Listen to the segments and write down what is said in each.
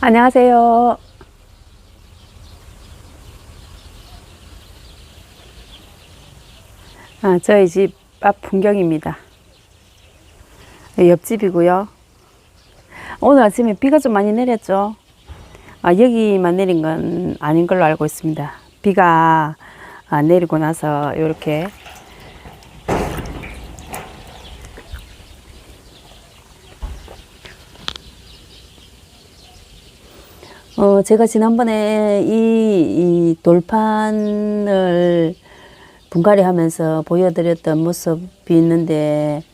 안녕하세요. 아, 저희 집 앞 풍경입니다. 네, 옆집이고요. 오늘 아침에 비가 좀 많이 내렸죠. 아, 여기만 내린 건 아닌 걸로 알고 있습니다. 비가 아, 내리고 나서 이렇게 어, 제가 지난번에 이, 이 돌판을 분갈이 하면서 보여드렸던 모습이 있는데,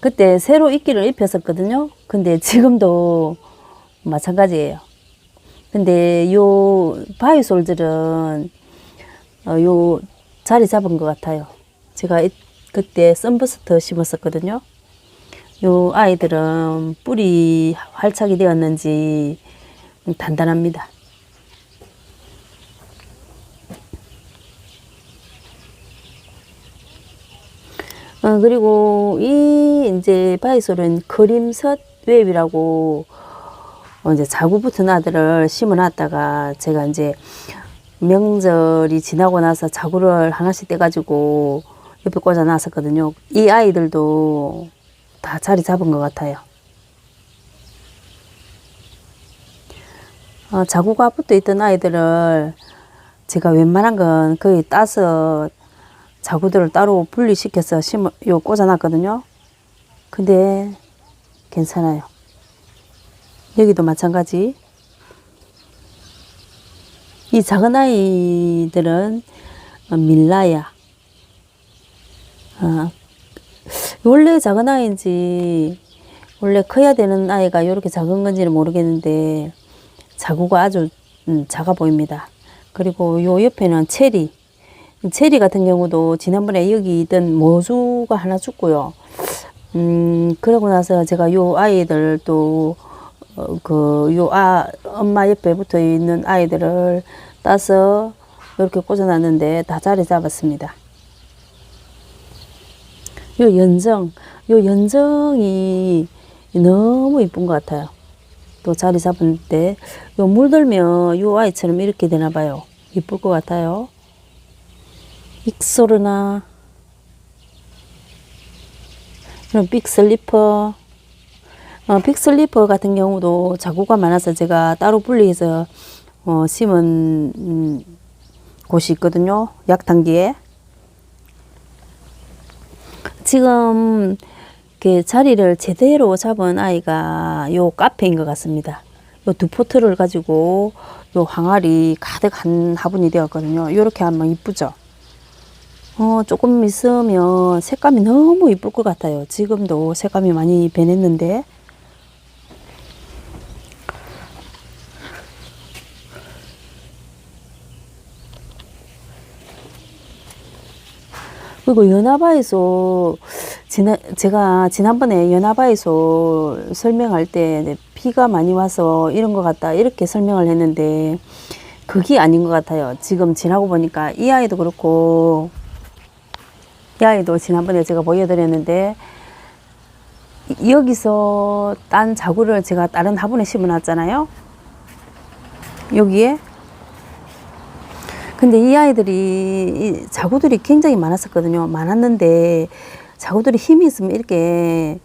그때 새로 이끼를 입혔었거든요. 근데 지금도 마찬가지예요. 근데 요 바이솔들은 어, 요 자리 잡은 것 같아요. 제가 이- 그때 썬버스터 심었었거든요. 요 아이들은 뿌리 활착이 되었는지 단단합니다. 어, 그리고 이 이제 바이솔은 그림섯 웹이라고 어, 이제 자구 붙은 아들을 심어놨다가 제가 이제 명절이 지나고 나서 자구를 하나씩 떼가지고 옆에 꽂아 놨었거든요. 이 아이들도 다 자리 잡은 것 같아요. 어, 자구가 붙어 있던 아이들을 제가 웬만한 건 거의 따서 자구들을 따로 분리시켜서 심어 요 꽂아놨거든요. 근데 괜찮아요. 여기도 마찬가지. 이 작은 아이들은 어, 밀라야. 어, 원래 작은 아이인지 원래 커야 되는 아이가 이렇게 작은 건지는 모르겠는데 자구가 아주 음, 작아 보입니다. 그리고 요 옆에는 체리. 체리 같은 경우도 지난번에 여기 있던 모주가 하나 죽고요. 음, 그러고 나서 제가 요 아이들 또, 어, 그, 요 아, 엄마 옆에 붙어 있는 아이들을 따서 이렇게 꽂아놨는데 다 자리 잡았습니다. 요 연정, 요 연정이 너무 이쁜 것 같아요. 또 자리 잡을 때, 요 물들면 요 아이처럼 이렇게 되나 봐요. 이쁠 것 같아요. 익소르나, 이런 빅슬리퍼, 어, 빅슬리퍼 같은 경우도 자구가 많아서 제가 따로 분리해서 어, 심은 음, 곳이 있거든요. 약탕기에. 지금 이렇게 자리를 제대로 잡은 아이가 요 카페인 것 같습니다. 요 두 포트를 가지고 요 항아리 가득 한 화분이 되었거든요. 이렇게 하면 이쁘죠. 어, 조금 있으면 색감이 너무 이쁠 것 같아요. 지금도 색감이 많이 변했는데. 그리고 연화바에서 지난 제가 지난번에 연화바에서 설명할 때 비가 많이 와서 이런 것 같다 이렇게 설명을 했는데 그게 아닌 것 같아요. 지금 지나고 보니까 이 아이도 그렇고 이 아이도 지난번에 제가 보여드렸는데 이- 여기서 딴 자구를 제가 다른 화분에 심어놨잖아요. 여기에 근데 이 아이들이 이 자구들이 굉장히 많았었거든요. 많았는데 자구들이 힘이 있으면 이렇게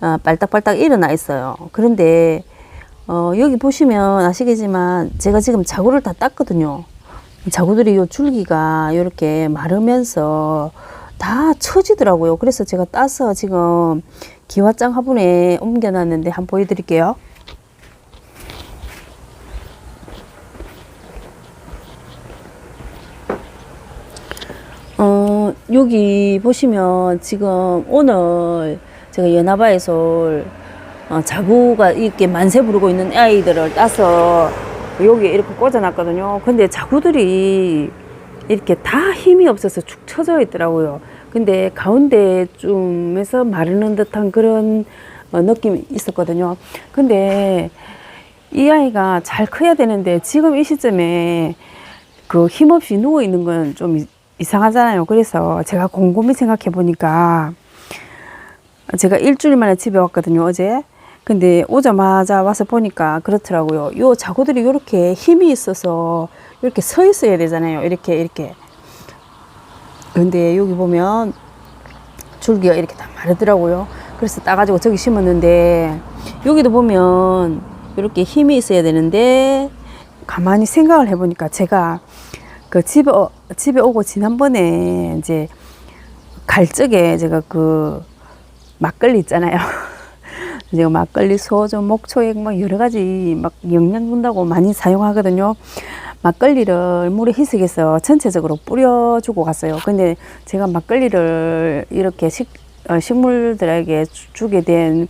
어, 빨딱빨딱 일어나 있어요. 그런데 어, 여기 보시면 아시겠지만 제가 지금 자구를 다 땄거든요. 자구들이 요 줄기가 이렇게 마르면서 다 처지더라고요. 그래서 제가 따서 지금 기와장 화분에 옮겨놨는데 한번 보여드릴게요. 어, 여기 보시면 지금 오늘 제가 연화바에서 어, 자구가 이렇게 만세 부르고 있는 아이들을 따서 여기에 이렇게 꽂아놨거든요. 근데 자구들이 이렇게 다 힘이 없어서 축 처져 있더라고요. 근데 가운데쯤에서 마르는 듯한 그런 어, 느낌이 있었거든요. 근데 이 아이가 잘 커야 되는데 지금 이 시점에 그 힘없이 누워 있는 건 좀 이상하잖아요. 그래서 제가 곰곰이 생각해 보니까 제가 일주일 만에 집에 왔거든요. 어제 근데 오자마자 와서 보니까 그렇더라고요. 요 자구들이 이렇게 힘이 있어서 이렇게 서 있어야 되잖아요. 이렇게 이렇게. 근데 여기 보면 줄기가 이렇게 다 마르더라고요. 그래서 따가지고 저기 심었는데 여기도 보면 이렇게 힘이 있어야 되는데 가만히 생각을 해보니까 제가 그 집에 어- 집에 오고 지난번에 이제 갈 적에 제가 그 막걸리 있잖아요. 제가 막걸리, 소주, 목초액 막 여러 가지 막 영양 준다고 많이 사용하거든요. 막걸리를 물에 희석해서 전체적으로 뿌려주고 갔어요. 근데 제가 막걸리를 이렇게 식, 어, 식물들에게 주- 주게 된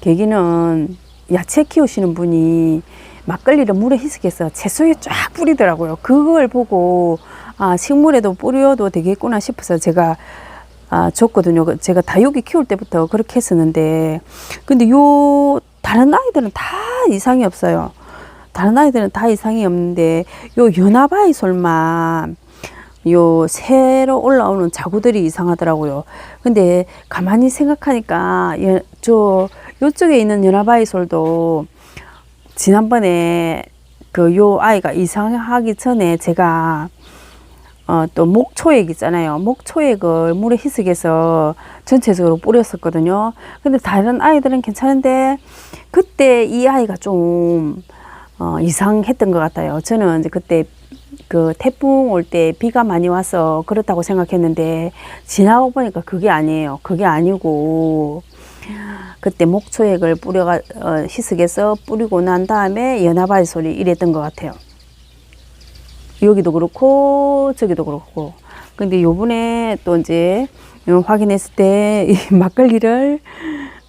계기는 야채 키우시는 분이 막걸리를 물에 희석해서 채소에 쫙 뿌리더라고요. 그걸 보고 아, 식물에도 뿌려도 되겠구나 싶어서 제가 아, 줬거든요. 그 제가 다육이 키울 때부터 그렇게 했었는데, 근데 요, 다른 아이들은 다 이상이 없어요. 다른 아이들은 다 이상이 없는데, 요 연화바이솔만, 요 새로 올라오는 자구들이 이상하더라고요. 근데 가만히 생각하니까, 여, 저, 요쪽에 있는 연화바이솔도 지난번에 그 요 아이가 이상하기 전에 제가 어, 또 목초액 있잖아요. 목초액을 물에 희석해서 전체적으로 뿌렸었거든요. 근데 다른 아이들은 괜찮은데 그때 이 아이가 좀 어, 이상했던 것 같아요. 저는 이제 그때 그 태풍 올 때 비가 많이 와서 그렇다고 생각했는데 지나고 보니까 그게 아니에요. 그게 아니고 그때 목초액을 뿌려가 어, 희석해서 뿌리고 난 다음에 연화바이 소리 이랬던 것 같아요. 여기도 그렇고 저기도 그렇고 근데 요번에 또 이제 확인했을 때 이 막걸리를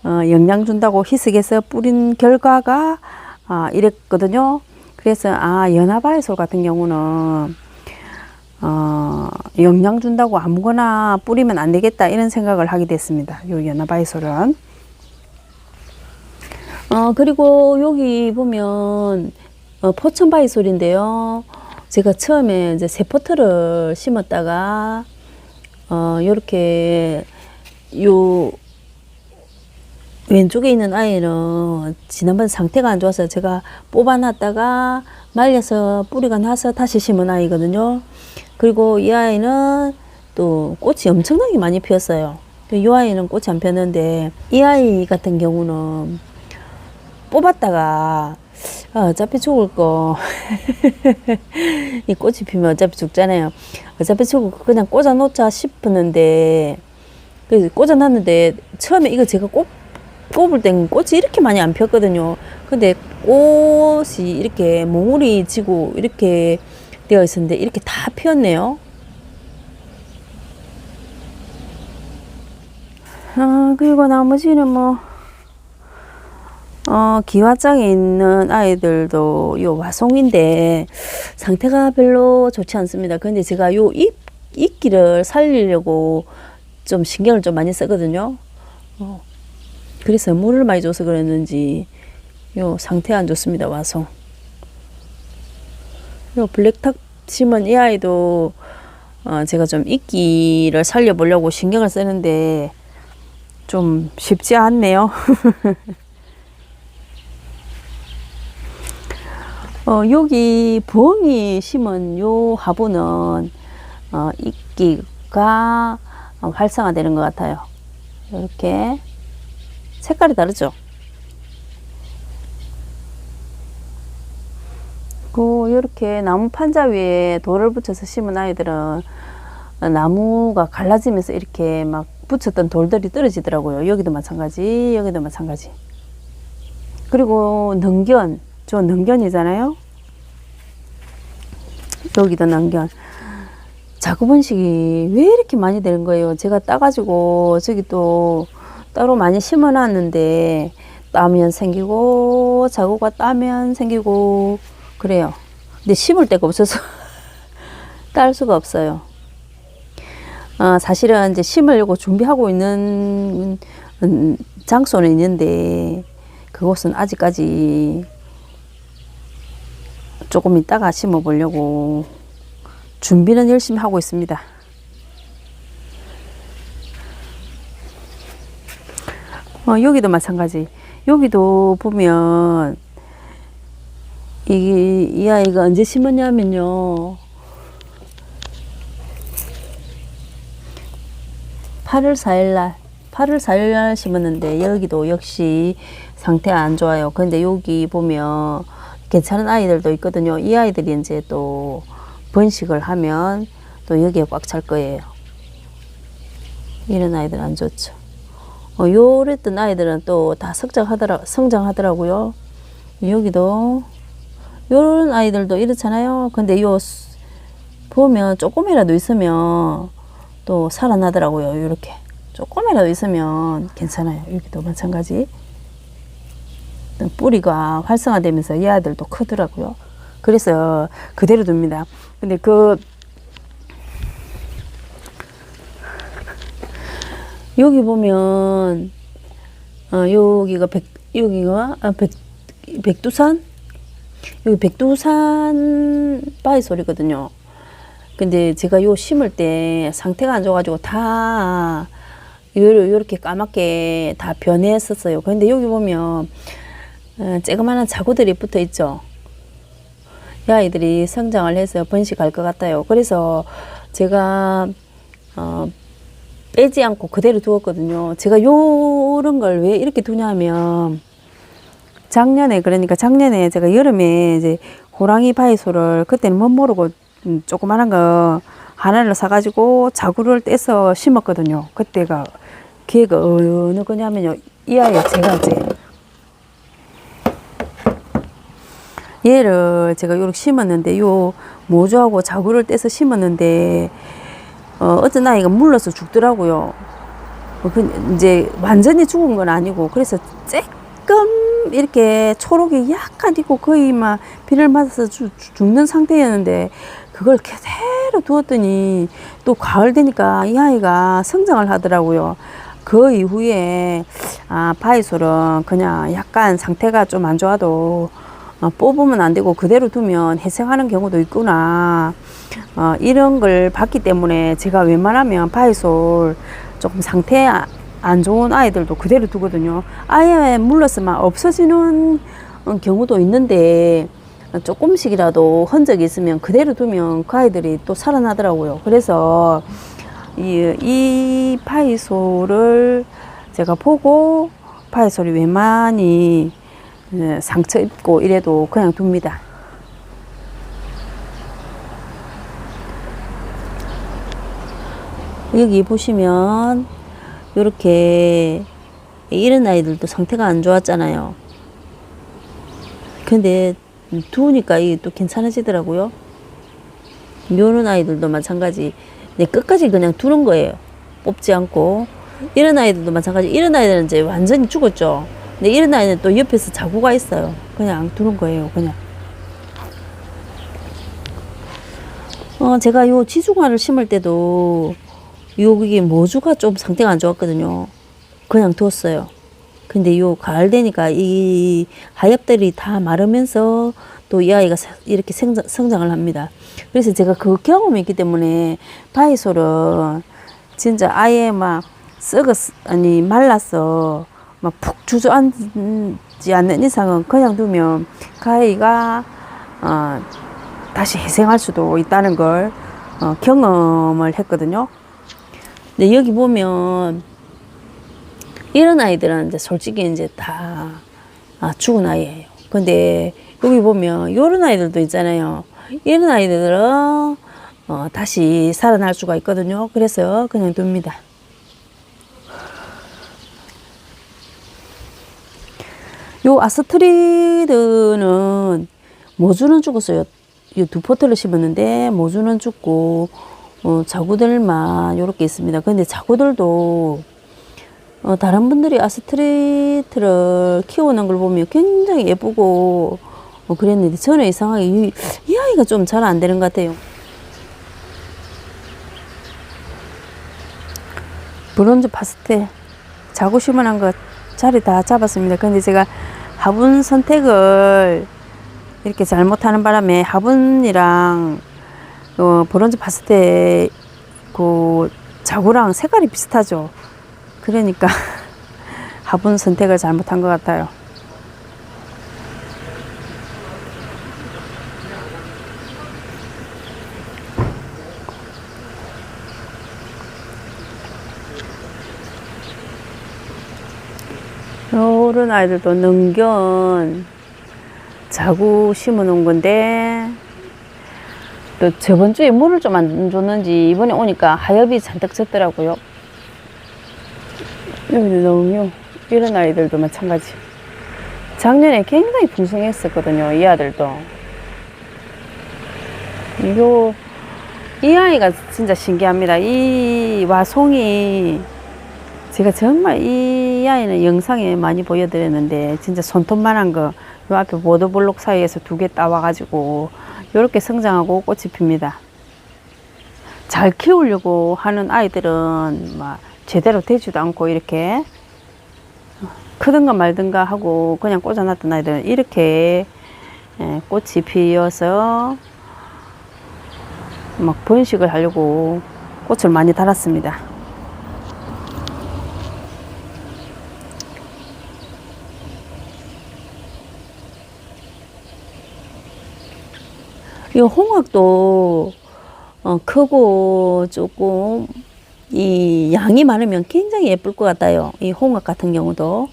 어, 영양 준다고 희석해서 뿌린 결과가 아, 이랬거든요. 그래서 아 연화바이솔 같은 경우는 어, 영양 준다고 아무거나 뿌리면 안 되겠다 이런 생각을 하게 됐습니다. 요 연화바이솔은 어, 그리고 여기 보면 어, 포천바이솔인데요. 제가 처음에 이제 세포트를 심었다가 어, 요렇게 요 왼쪽에 있는 아이는 지난번 상태가 안 좋아서 제가 뽑아놨다가 말려서 뿌리가 나서 다시 심은 아이거든요. 그리고 이 아이는 또 꽃이 엄청나게 많이 피었어요. 이 아이는 꽃이 안 피었는데 이 아이 같은 경우는 뽑았다가 아, 어차피 죽을 거. 이 꽃이 피면 어차피 죽잖아요. 어차피 거 그냥 꽂아 놓자 싶었는데, 그래서 꽂아 놨는데, 처음에 이거 제가 꼽, 꼽을 땐 꽃이 이렇게 많이 안 폈거든요. 근데 꽃이 이렇게 몽울이 지고 이렇게 되어 있었는데, 이렇게 다 피었네요. 아, 그리고 나머지는 뭐, 어, 기와장에 있는 아이들도 요 와송인데 상태가 별로 좋지 않습니다. 근데 제가 요 잎, 잎기를 살리려고 좀 신경을 좀 많이 쓰거든요. 어, 그래서 물을 많이 줘서 그랬는지 요 상태 안 좋습니다. 와송. 요 블랙탑 심은 이 아이도 어, 제가 좀 잎기를 살려보려고 신경을 쓰는데 좀 쉽지 않네요. 어, 여기 부엉이 심은 요 화분은 어, 이끼가 어, 활성화되는 것 같아요. 이렇게 색깔이 다르죠. 그 이렇게 나무 판자 위에 돌을 붙여서 심은 아이들은 나무가 갈라지면서 이렇게 막 붙였던 돌들이 떨어지더라고요. 여기도 마찬가지, 여기도 마찬가지. 그리고 능견, 저 능견이잖아요. 여기도 능견. 자구 번식이 왜 이렇게 많이 되는 거예요? 제가 따가지고 저기 또 따로 많이 심어놨는데 따면 생기고 자구가 따면 생기고 그래요. 근데 심을 데가 없어서 딸 수가 없어요. 어, 사실은 이제 심으려고 준비하고 있는 음, 장소는 있는데 그곳은 아직까지 조금 있다가 심어 보려고 준비는 열심히 하고 있습니다. 어, 여기도 마찬가지. 여기도 보면 이, 이 아이가 언제 심었냐면요. 8월 4일 날, 8월 4일 날 심었는데 여기도 역시 상태가 안 좋아요. 근데 여기 보면 괜찮은 아이들도 있거든요. 이 아이들이 이제 또 번식을 하면 또 여기에 꽉 찰 거예요. 이런 아이들 안 좋죠. 어, 요랬던 아이들은 또 다 성장하더라, 성장하더라고요. 여기도 요런 아이들도 이렇잖아요. 근데 요 수- 보면 조금이라도 있으면 또 살아나더라고요. 이렇게 조금이라도 있으면 괜찮아요. 여기도 마찬가지. 뿌리가 활성화되면서 이 아이들도 크더라고요. 그래서 그대로 둡니다. 근데 그 여기 보면 어, 여기가 백 여기가 아, 백 백두산 여기 백두산 바이솔이거든요. 근데 제가 요 심을 때 상태가 안 좋아가지고 다 요렇게 까맣게 다 변했었어요. 근데 여기 보면 어, 쬐그만한 자구들이 붙어 있죠. 이 아이들이 성장을 해서 번식할 것 같아요. 그래서 제가 어, 빼지 않고 그대로 두었거든요. 제가 요런 걸 왜 이렇게 두냐면 작년에 그러니까 작년에 제가 여름에 이제 호랑이 바이소를 그때는 못 모르고 음, 조그만한 거 하나를 사가지고 자구를 떼서 심었거든요. 그때가 기회가 어느 거냐면요. 이 아이 제가 이제 얘를 제가 요렇게 심었는데 요 모주하고 자구를 떼서 심었는데 어, 어떤 아이가 물러서 죽더라고요. 어, 그 이제 완전히 죽은 건 아니고 그래서 조금 이렇게 초록이 약간 있고 거의 막 비를 맞아서 주- 주- 죽는 상태였는데 그걸 그대로 두었더니 또 가을 되니까 이 아이가 성장을 하더라고요. 그 이후에 아 바이솔은 그냥 약간 상태가 좀 안 좋아도 어, 뽑으면 안 되고 그대로 두면 해생하는 경우도 있구나. 어, 이런 걸 봤기 때문에 제가 웬만하면 바이솔 조금 상태 아- 안 좋은 아이들도 그대로 두거든요. 아예 물러서만 없어지는 어, 경우도 있는데 조금씩이라도 흔적이 있으면 그대로 두면 그 아이들이 또 살아나더라고요. 그래서 이, 이 파이솔을 제가 보고 파이솔이 웬만히 예, 상처 입고 이래도 그냥 둡니다. 여기 보시면 이렇게 이런 아이들도 상태가 안 좋았잖아요. 근데 두우니까 이게 또 괜찮아지더라고요. 요런 아이들도 마찬가지. 네, 끝까지 그냥 두는 거예요. 뽑지 않고. 이런 아이들도 마찬가지. 이런 아이들은 이제 완전히 죽었죠. 근데 이런 아이는 또 옆에서 자구가 있어요. 그냥 두는 거예요. 그냥. 어, 제가 요 지중화를 심을 때도 여기 모주가 좀 상태가 안 좋았거든요. 그냥 두었어요. 근데 요 가을 되니까 이 하엽들이 다 마르면서 또 이 아이가 사- 이렇게 성장, 성장을 합니다. 그래서 제가 그 경험이 있기 때문에 바이솔은 진짜 아예 막 썩었, 아니, 말랐어. 막푹 주저앉지 않는 이상은 그냥 두면 그 아이가, 어, 다시 회생할 수도 있다는 걸 어, 경험을 했거든요. 근데 여기 보면 이런 아이들은 이제 솔직히 이제 다 아, 죽은 아이예요. 근데 여기 보면 이런 아이들도 있잖아요. 이런 아이들은 어, 다시 살아날 수가 있거든요. 그래서 그냥 둡니다. 요 아스트리드는 모주는 죽었어요. 이 두 포트를 심었는데 모주는 죽고 어, 자구들만 요렇게 있습니다. 근데 자구들도 어, 다른 분들이 아스트리트를 키우는 걸 보면 굉장히 예쁘고 어, 그랬는데 저는 이상하게 이, 이 아이가 좀 잘 안 되는 것 같아요. 브론즈 파스텔 자구 심어놓은 거 자리 다 잡았습니다. 근데 제가 화분 선택을 이렇게 잘못하는 바람에 화분이랑 어, 브론즈 파스텔 그 자구랑 색깔이 비슷하죠. 그러니까 화분 선택을 잘못한 것 같아요. 요런 아이들도 능견 자구 심어 놓은 건데 또 저번 주에 물을 좀 안 줬는지 이번에 오니까 하엽이 잔뜩 졌더라고요. 여기도 능요 이런 아이들도 마찬가지. 작년에 굉장히 풍성했었거든요. 이 아들도. 이거 이 아이가 진짜 신기합니다. 이 와송이 제가 정말 이 아이는 영상에 많이 보여드렸는데 진짜 손톱만한 거 요 앞에 보도블록 사이에서 두 개 따와가지고 이렇게 성장하고 꽃이 핍니다. 잘 키우려고 하는 아이들은 막 제대로 되지도 않고 이렇게 크든가 말든가 하고 그냥 꽂아놨던 아이들은 이렇게 예, 꽃이 피어서 막 번식을 하려고 꽃을 많이 달았습니다. 이 홍학도 어, 크고 조금 이 양이 많으면 굉장히 예쁠 것 같아요. 이 홍학 같은 경우도.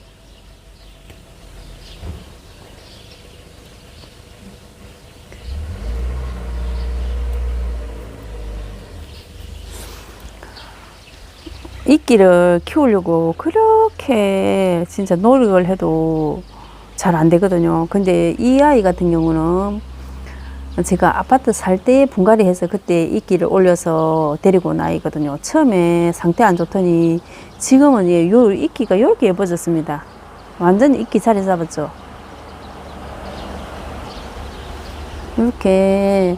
이끼를 키우려고 그렇게 진짜 노력을 해도 잘 안 되거든요. 근데 이 아이 같은 경우는 제가 아파트 살 때 분갈이 해서 그때 이끼를 올려서 데리고 온 아이거든요. 처음에 상태 안 좋더니 지금은 예, 요 이끼가 이렇게 예뻐졌습니다. 완전 이끼 자리 잡았죠. 이렇게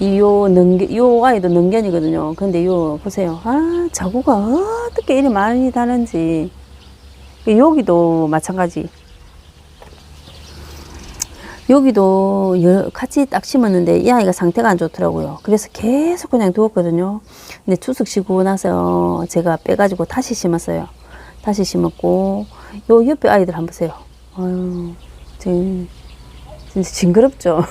이요 능견, 요 아이도 능견이거든요. 근데 요 보세요. 아 자구가 어떻게 이리 많이 다는지. 여기도 마찬가지. 여기도 여- 같이 딱 심었는데 이 아이가 상태가 안 좋더라고요. 그래서 계속 그냥 두었거든요. 근데 추석 쉬고 나서 제가 빼가지고 다시 심었어요. 다시 심었고 요 옆에 아이들 한번 보세요. 아유, 지금 진짜 징그럽죠.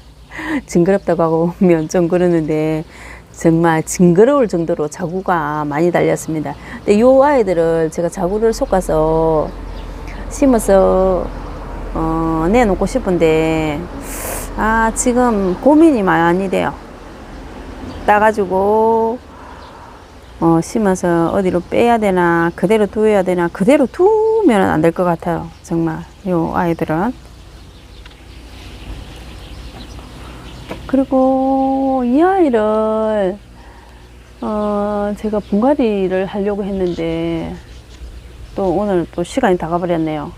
징그럽다고 하고 오면 좀 그러는데 정말 징그러울 정도로 자구가 많이 달렸습니다. 근데 요 아이들을 제가 자구를 솎아서 심어서 어, 내놓고 싶은데 아 지금 고민이 많이 돼요. 따가지고 어, 심어서 어디로 빼야 되나 그대로 두어야 되나 그대로 두면 안 될 것 같아요. 정말 요 아이들은 그리고 이 아이를 어, 제가 분갈이를 하려고 했는데 또 오늘 또 시간이 다 가버렸네요.